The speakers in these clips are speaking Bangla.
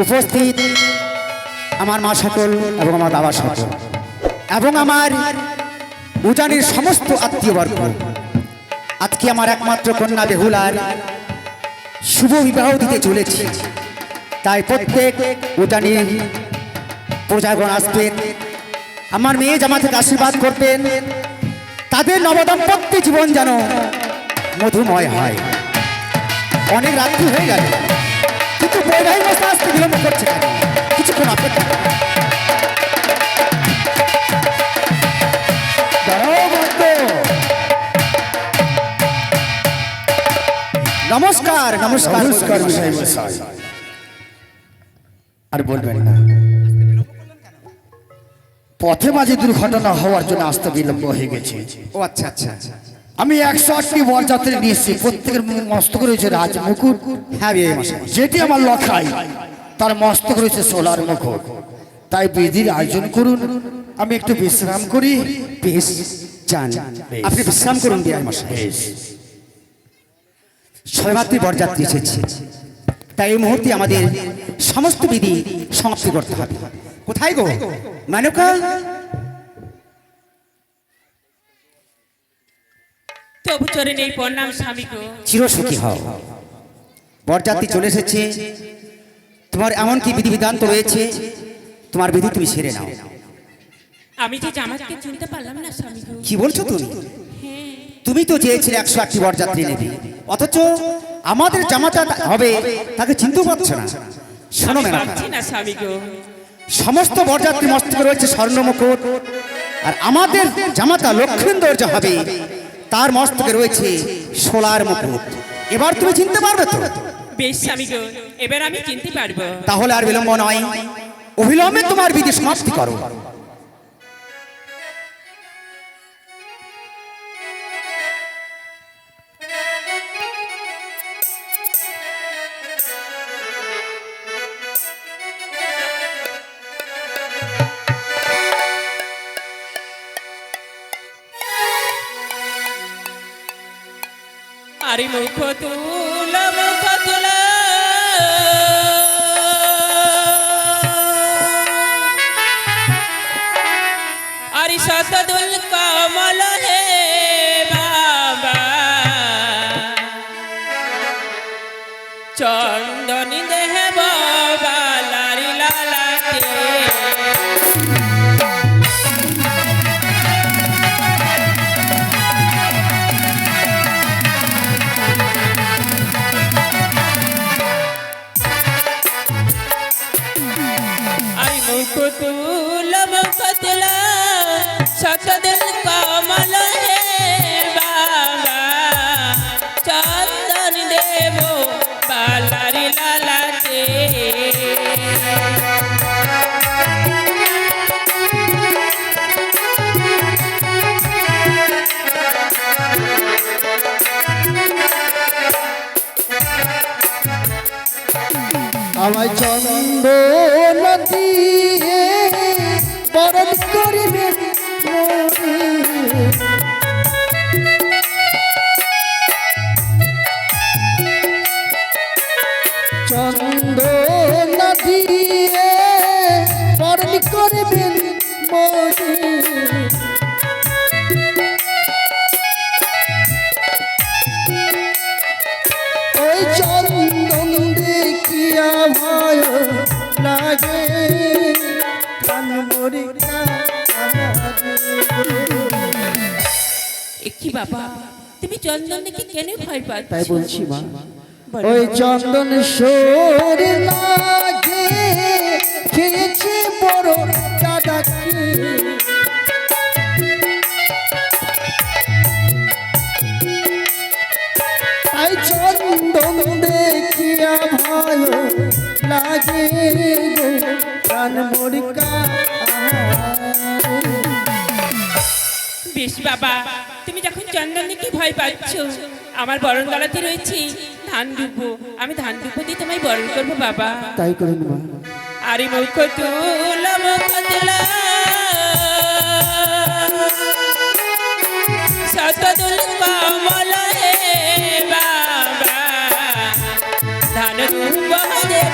উপস্থিত আমার মা সকল এবং আমার বাবা সকল এবং আমার উজানির সমস্ত আত্মীয়বর্গ। আজকে আমার একমাত্র কন্যা বেহুলার শুভ বিবাহ দিতে চলেছি। তাই প্রত্যেক উজানির প্রজাগণ আসবেন। আমার মেয়ে জামা থেকে আশীর্বাদ করবেন। তাদের নবদম্পত্য জীবন যেন মধুময় হয়। অনেক রাত্রি হয়ে গেল। কিন্তু বৈবাহিক মশা আসতে বিলম্ব করছে কেন কিছুক্ষণ অপেক্ষা করুন। নমস্কার নমস্কার আর বলবেন না। পথে মাঝে দুর্ঘটনা হওয়ার জন্য আসতে বিলম্ব হয়ে গেছে। ও আচ্ছা আচ্ছা আচ্ছা। আমি একশো আটটি বরযাত্রী নিয়ে এসেছি প্রত্যেকের মস্তক রয়েছে রাজ মুকুট হ্যাঁ যেটি আমার লখাই তার মস্তক রয়েছে সোলার মুকুট। তাই বিধির আয়োজন করুন। আমি একটু বিশ্রাম করি। বেশ যান আপনি বিশ্রাম করুন ছয়মাত্রী বরযাত্রী এসেছে। তাই এই মুহূর্তে আমাদের সমস্ত বিধি সমাপ্তি করতে হবে। কোথায় গো? মেনকা? তবু নেই প্রণাম স্বামী গো। চিরসুখী হও। বরযাত্রী চলে এসেছে। তোমার এমন কি বিধিবিধান তো রয়েছে? তোমার বিধি তুমি সেরে নাও। আমি যে জামাতকে চিনতে পারলাম না স্বামী গো। কি বলছো তুমি? হ্যাঁ। তুমি তো চেয়েছিলে একশো আটটি বরযাত্রী নেবে। অথচ আমাদের জামাতা হবে তাকে চিনতেও পারছ না। শোনো না স্বামী গো। সমস্ত বরযাত্রী মস্তকে রয়েছে স্বর্ণ মুকুট আর আমাদের জামাতা লক্ষ্মীন্দর যা হবে তার মস্তকে রয়েছে সোলার মুকুট। এবার তুমি চিনতে পারবে তো? বেশ স্বামী গো এবার আমি চিনতে পারব। তাহলে আর বিলম্ব নয়। অবিলম্বে তোমার বিধি সমাপ্তি করো। আরে মুখ তুল মুখ তুল আরে শতদুল কমল হে বাবা তুল মুখ কি বাবা? তুমি চন্দন দেখে কেন ভয় পাচ্ছ? তাই বলছি মা। ওই চন্দন সোর লাগে গো প্রাণ মরিকা। বেশ বাবা তুমি যখন চন্দন দেখে ভয় পাচ্ছ আমার বরণ গলাতে রয়েছে ধান ডুবো আমি ধান ডুবো দিয়ে তোমায় বরণ করব বাবা। তাই করুন আরে মুখ তুল মুখ তুল। শতদুল কমল হে বাবা। ধান ডুবো দেব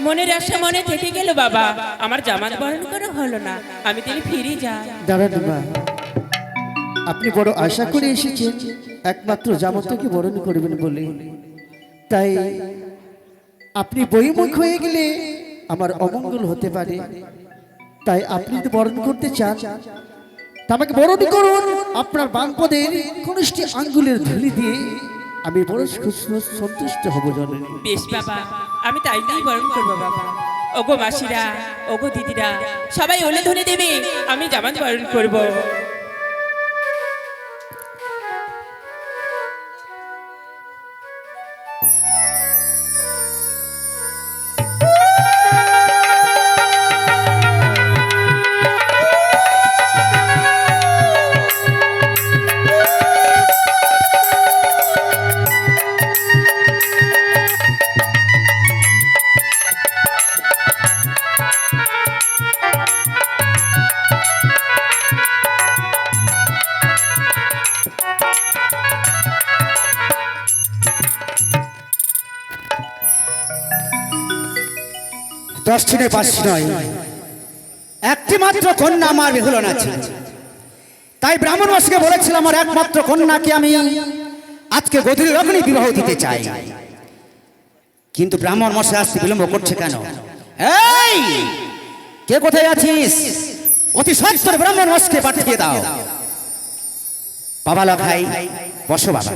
মনের আশা মনে থেকে গেল বাবা। আমার জামাত বরণ করা হলো না। আমি তাহলে ফিরে যাই। দাঁড়ান মা আপনি বড় আশা করে এসেছেন, একমাত্র জামাতাকে বরণ করবেন বলে। তাই আপনি বইমুখ হয়ে গেলে আমার অমঙ্গল হতে পারে। তাই আপনি তো বরণ করতে চান তা আমাকে বরণ করুন। আপনার বামপদের কনিষ্ঠ আঙ্গুলের ধুলি দিয়ে আমি বড় খুশি সন্তুষ্ট হব জানেন। বেশ বাবা, আমি তাই নিয়ে বরণ করব বাবা। ওগো মাসিরা, ওগো দিদিরা, সবাই ওলে ধরে দেবে, আমি জামান বরণ করব। দশটি নয় পাঁচটি নয় একটি মাত্র কন্যা আমার বেহুল না ছিল তাই ব্রাহ্মণ মাসকে বলেছিলাম, আমার একমাত্র কন্যাকে আমি আজকে গধূলি লগ্নে বিবাহ দিতে চাই। কিন্তু ব্রাহ্মণ মশাই আসতে বিলম্ব করছে কেন? এই, কে কোথায় আছিস? অতি সত্তর ব্রাহ্মণ মশকে পাঠিয়ে দাও। বাবা লখাই বসো বাবা।